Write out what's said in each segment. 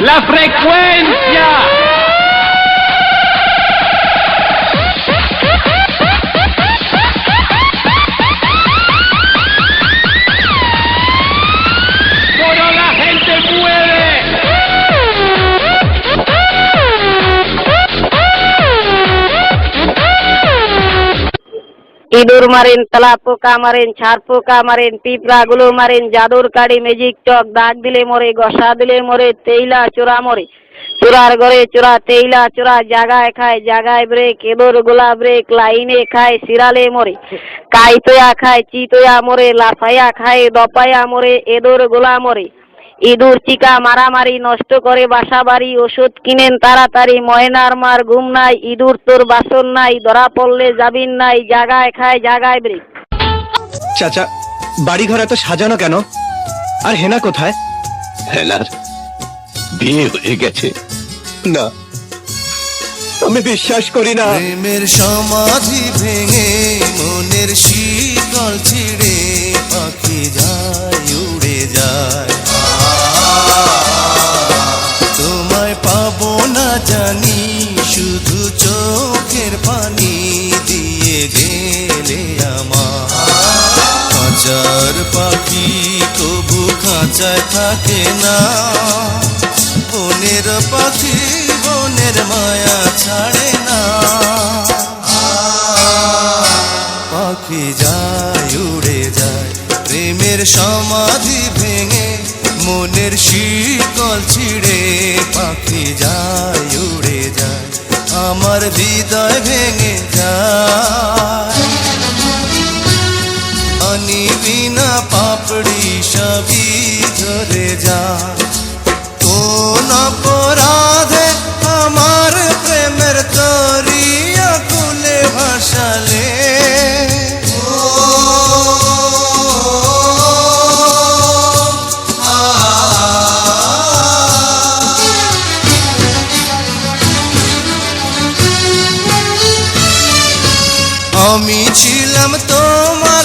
La frecuencia. ইঁদুর মারেন, তেলা পোকা মারেন ছাড় পোকা মারেন, পিঁপড়া, গুলো মারেন, জাদুর কাড়ি, ম্যাজিক চক, দাগ দিলে মরে গসা দিলে মরে, তেইলা চোরা মরে। চোরার ঘরে চোরা, তেইলা চোরা, জাগায় খায়, জাগায় ব্রেক, এদোর গোলা ব্রেক, লাইনে খায় সিরালে মরে। কাইতয়া খায়, চিতয়া মরে, লাফায়া খায়, দপায়া মরে, এদোর গোলা মরে। ইঁদুর চিকা মারামারি নষ্ট করে বাসা বাড়ি ওষুধ কিনেন তাড়াতাড়ি ময়নার মার ঘুম নাই ইঁদুর তোর বাসন নাই ধরা পড়লে যাবিন নাই জাগায় খায় জাগায় ব্রেক। চাচা বাড়ি ঘর এত সাজানো কেন? আর হেনা কোথায়? হেলার বিয়ে হয়ে গেছে। না আমি বিশ্বাস করি না। প্রেমের সমাধি ভেঙে মনের শীতল ছিড়ে খাঁচায় থাকে না। বনের পাখি, বনের মায়া ছাড়ে না। পাখি যায়, উড়ে যায়, প্রেমের সমাধি ভেঙে, মনের শীতল ছিড়ে। পাখি যায়, উড়ে যায়, আমার হৃদয় ভেঙে যায়। পাপড়ি সবই ধরে যা। কোন অপরাধে আমার প্রেমের তরিয়া কুলে ভাসালে। আমি ছিলাম তোমার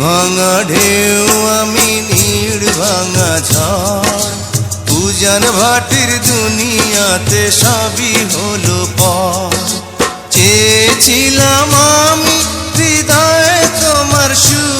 ভাঙা ঢেউ, আমি নীড় ভাঙা ঝড়। পূজান ভাটির দুনিয়াতে সবই হলো পর। চেয়েছিলাম আমি হৃদয়ে তোমার সুখের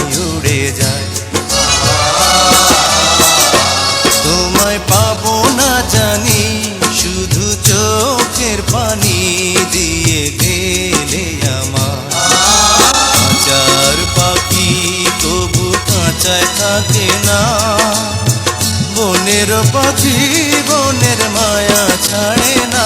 কাঁচায় থাকে না। বনের পাখি বনের মায়া ছাড়ে না।